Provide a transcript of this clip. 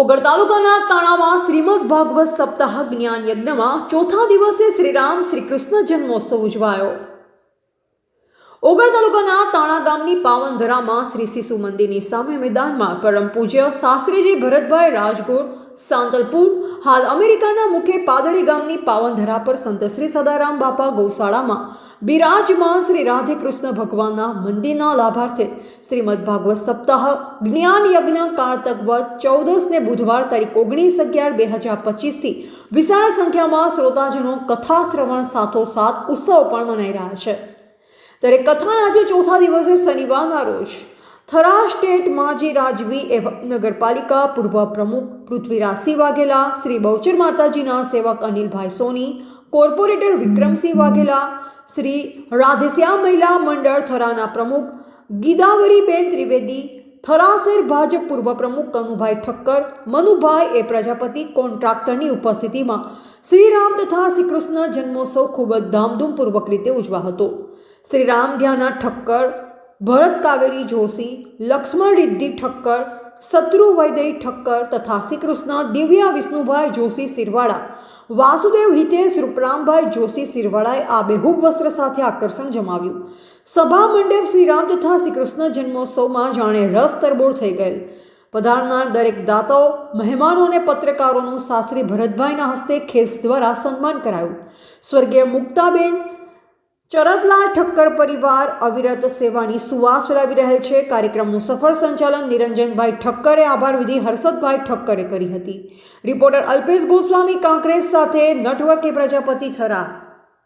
ઓગળ તાલુકાના તાણામાં શ્રીમદ ભાગવત સપ્તાહ જ્ઞાન યજ્ઞમાં ચોથા દિવસે શ્રીરામ શ્રી કૃષ્ણ જન્મોત્સવ ઉજવાયો. ઓગળ તાલુકાના તાણા ગામની પાવનધરામાં શ્રી શિશુ મંદિરની સામે મેદાનમાં પરમ પૂજ્ય શાસ્ત્રીજી ભરતભાઈ રાજગોર, સાંતલપુર, હાલ અમેરિકાના મુખે પાદળી ગામની પાવનધરા પર સંત શ્રી સદારામ બાપા ગૌશાળામાં બિરાજમાન શ્રી રાધે કૃષ્ણ ભગવાનના મંદિરના લાભાર્થે શ્રીમદ ભાગવત સપ્તાહ, જ્ઞાન યજ્ઞ, કારતક વધ ચૌદસ ને બુધવાર તારીખ ઓગણીસ અગિયાર બે હજાર પચીસથી વિશાળ સંખ્યામાં શ્રોતાજનો કથા શ્રવણ સાથોસાથ ઉત્સવ પણ મનાઈ રહ્યા છે. ત્યારે કથાના આજે ચોથા દિવસે શનિવારના રોજ થરા સ્ટેટ માજી રાજવી નગરપાલિકા પૂર્વ પ્રમુખ પૃથ્વીરાજસિંહ વાઘેલા, શ્રી બહુચર માતાજીના સેવક અનિલભાઈ સોની, કોર્પોરેટર વિક્રમસિંહ વાઘેલા, શ્રી રાધેશ્યામ મહિલા મંડળ થરાના પ્રમુખ ગીદાવરીબેન ત્રિવેદી થરાસેર ભાજપ પૂર્વ પ્રમુખ કનુભાઈ ઠક્કર, મનુભાઈ એ પ્રજાપતિ કોન્ટ્રાક્ટરની ઉપસ્થિતિમાં શ્રીરામ તથા શ્રી કૃષ્ણ જન્મોત્સવ ખૂબ જ ધામધૂમપૂર્વક રીતે ઉજવા હતો. શ્રી રામધ્યાના ઠક્કર, ભરત કાવેરી જોશી, લક્ષ્મણ રિદ્ધિ ઠક્કર, શત્રુ વૈદય ઠક્કર તથા શ્રી કૃષ્ણ દિવ્યા વિષ્ણુભાઈ જોશી સિરવાડા વાસુદેવ હિતેશ રૂપરામભાઈ જોશી સિરવાડાએ આ બેહૂબ વસ્ત્ર સાથે આકર્ષણ જમાવ્યું. સભા મંડપ શ્રીરામ તથા શ્રી કૃષ્ણ જન્મોત્સવમાં જાણે રસ તરબોળ થઈ ગયેલ. પધારનાર દરેક દાતાઓ, મહેમાનો અને પત્રકારોનું શાસ્ત્રી ભરતભાઈના હસ્તે ખેસ દ્વારા સન્માન કરાયું. સ્વર્ગીય મુક્તાબેન ચરતલાલ ઠક્કર પરિવાર અવિરત સેવાની સુવાસ ફેલાવી રહેલ છે. કાર્યક્રમનું સફળ સંચાલન નિરંજનભાઈ ઠક્કરે આભાર વિધિ હર્ષદભાઈ ઠક્કરે કરી હતી. રિપોર્ટર અલ્પેશ ગોસ્વામી, કોંગ્રેસ સાથે નટવર્કે પ્રજાપતિ થરા